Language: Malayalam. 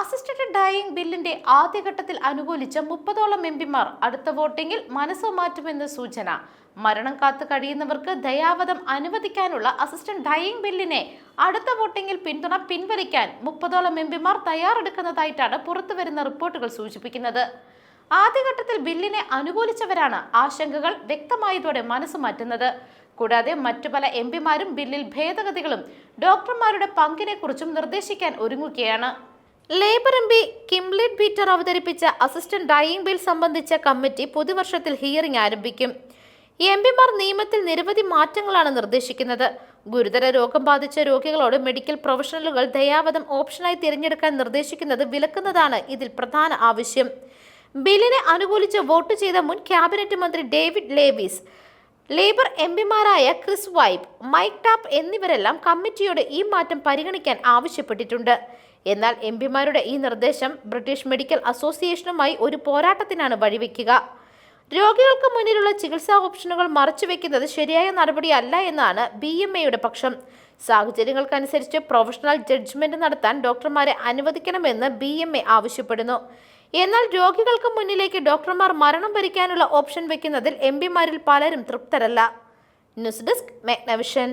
അസിസ്റ്റഡ് ഡൈയിങ് ബില്ലിന്റെ ആദ്യഘട്ടത്തിൽ അനുകൂലിച്ച മുപ്പതോളം എം പിമാർ അടുത്ത വോട്ടിംഗിൽ മനസ്സ് മാറ്റുമെന്ന് സൂചന. മരണം കാത്തു കഴിയുന്നവർക്ക് ദയാവധം അനുവദിക്കാനുള്ള അസിസ്റ്റന്റ് ഡൈയിങ് ബില്ലിനെ അടുത്ത വോട്ടിംഗിൽ പിന്തുണ പിൻവലിക്കാൻ മുപ്പതോളം എം പിമാർ തയ്യാറെടുക്കുന്നതായിട്ടാണ് പുറത്തുവരുന്ന റിപ്പോർട്ടുകൾ സൂചിപ്പിക്കുന്നത്. ആദ്യഘട്ടത്തിൽ ബില്ലിനെ അനുകൂലിച്ചവരാണ് ആശങ്കകൾ വ്യക്തമായതോടെ മനസ്സ് മാറ്റുന്നത്. കൂടാതെ മറ്റു പല എം പിമാരും ബില്ലിൽ ഭേദഗതികളും ഡോക്ടർമാരുടെ പങ്കിനെക്കുറിച്ചും നിർദ്ദേശിക്കാൻ ഒരുങ്ങുകയാണ്. Labour M P Kim Leadbeater അവതരിപ്പിച്ച അസിസ്റ്റന്റ് ഡൈയിങ് ബിൽ സംബന്ധിച്ച കമ്മിറ്റി പുതുവർഷത്തിൽ ഹിയറിംഗ് ആരംഭിക്കും. എം പിമാർ നിയമത്തിൽ നിരവധി മാറ്റങ്ങളാണ് നിർദ്ദേശിക്കുന്നത്. ഗുരുതര രോഗം ബാധിച്ച രോഗികളോട് മെഡിക്കൽ പ്രൊഫഷണലുകൾ ദയാവധം ഓപ്ഷനായി തിരഞ്ഞെടുക്കാൻ നിർദ്ദേശിക്കുന്നത് വിലക്കുന്നതാണ് ഇതിൽ പ്രധാന ആവശ്യം. ബില്ലിനെ അനുകൂലിച്ച് വോട്ട് ചെയ്ത മുൻ ക്യാബിനറ്റ് മന്ത്രി ഡേവിഡ് ലേവിസ് ലേബർ എം പിമാരായ ക്രിസ് വൈബ് മൈക്ക് ടാപ്പ് എന്നിവരെല്ലാം കമ്മിറ്റിയോട് ഈ മാറ്റം പരിഗണിക്കാൻ ആവശ്യപ്പെട്ടിട്ടുണ്ട്. എന്നാൽ എം പിമാരുടെ ഈ നിർദ്ദേശം ബ്രിട്ടീഷ് മെഡിക്കൽ അസോസിയേഷനുമായി ഒരു പോരാട്ടത്തിനാണ് വഴിവെക്കുക. രോഗികൾക്ക് മുന്നിലുള്ള ചികിത്സാ ഓപ്ഷനുകൾ മറച്ചുവെക്കുന്നത് ശരിയായ നടപടിയല്ല എന്നാണ് ബി എം എയുടെ പക്ഷം. സാഹചര്യങ്ങൾക്കനുസരിച്ച് പ്രൊഫഷണൽ ജഡ്ജ്മെന്റ് നടത്താൻ ഡോക്ടർമാരെ അനുവദിക്കണമെന്ന് ബി എം എ ആവശ്യപ്പെടുന്നു. എന്നാൽ രോഗികൾക്ക് മുന്നിലേക്ക് ഡോക്ടർമാർ മരണം ഭരിക്കാനുള്ള ഓപ്ഷൻ വെക്കുന്നതിൽ എം പിമാരിൽ പലരും തൃപ്തരല്ല. News desk മെഗ്നവിഷൻ.